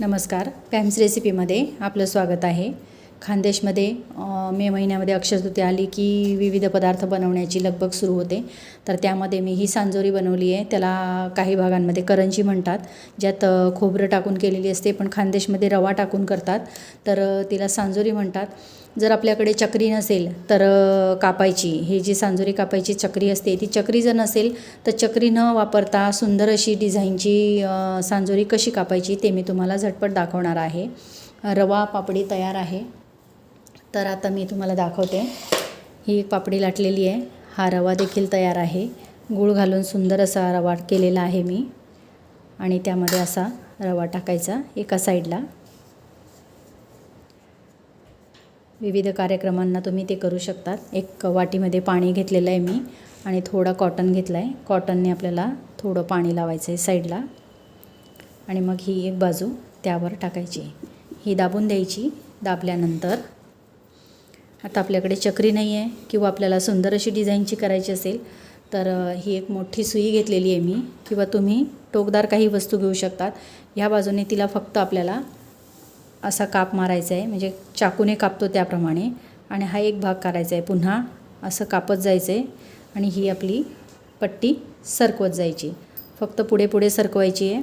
नमस्कार पॅम्स रेसिपीमध्ये आपलं स्वागत आहे. खानदेशमध्ये मे महिन्यामध्ये अक्षरतृतीया आली की विविध पदार्थ बनवण्याची लगबग सुरू होते. तर त्यामध्ये मी ही सांजोरी बनवली आहे. त्याला काही भागांमध्ये करंजी म्हणतात. ज्यात खोबरं टाकून केलेली असते पण खानदेशमध्ये रवा टाकून करतात. तर तिला सांजोरी म्हणतात. जर आपल्याकडे चक्री नसेल तर कापायची. ही जी सांजोरी कापायची चक्री असते ती चक्री जर नसेल तर चक्री न वापरता सुंदर अशी डिझाईनची सांजोरी कशी कापायची ते मी तुम्हाला झटपट दाखवणार आहे. रवा पापडी तयार आहे. तर आता मी तुम्हाला दाखवते. ही एक पापडी लाटलेली आहे. हा रवा देखील तयार आहे. गूळ घालून सुंदर असा रवा केलेला आहे मी. आणि त्यामध्ये असा रवा टाकायचा एका साईडला. विविध कार्यक्रमांना तुम्ही ते करू शकतात. एक वाटीमध्ये पाणी घेतलेलं आहे मी आणि थोडा कॉटन घेतला आहे. कॉटनने आपल्याला थोडं पाणी लावायचं आहे साईडला. आणि मग ही एक बाजू त्यावर टाकायची ही दाबून द्यायची दाबल्यानंतर. आता आपल्याकडे चक्री नाही आहे किंवा आपल्याला सुंदर अशी डिझाईनची करायची असेल तर ही एक मोठी सुई घेतलेली आहे मी. किंवा तुम्ही टोकदार काही वस्तू घेऊ शकतात. ह्या बाजूने तिला फक्त आपल्याला असा काप मारायचा आहे. म्हणजे चाकूने कापतो त्याप्रमाणे. आणि हा एक भाग करायचा आहे. पुन्हा असं कापत जायचं आहे आणि ही आपली पट्टी सरकवत जायची. फक्त पुढे पुढे सरकवायची आहे.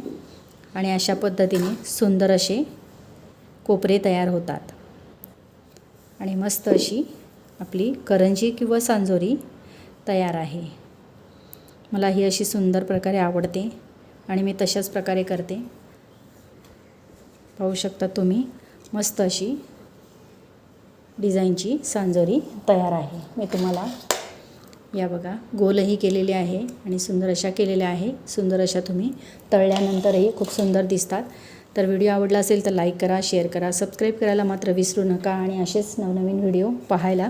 आणि अशा पद्धतीने सुंदर असे कोपरे तयार होतात. आणि मस्त अशी आपली करंजी किंवा सांजोरी तयार आहे. मला ही अशी सुंदर प्रकारे आवडते आणि मी तशाच प्रकारे करते. पाहू शकता तुम्ही मस्त अशी डिझाईनची सांजोरी तयार आहे. मी तुम्हाला या बघा गोलही केलेली आहे आणि सुंदर अशा केलेल्या आहे. सुंदर अशा तुम्ही तळल्यानंतरही खूप सुंदर दिसतात. तर व्हिडिओ आवडला असेल तर लाईक करा शेअर करा सबस्क्राईब करायला मात्र विसरू नका आणि असेच नवनवीन व्हिडिओ पाहायला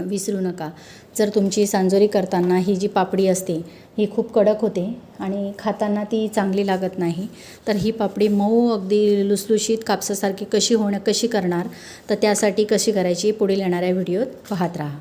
विसरू नका. जर तुमची सांजोरी करताना ही जी पापडी असते ही खूप कडक होते आणि खाताना ती चांगली लागत नाही तर ही पापडी मऊ अगदी लुसलुशीत कापसासारखी कशी होणं कशी करणार तर त्यासाठी कशी करायची पुढील येणाऱ्या व्हिडिओत पाहत राहा.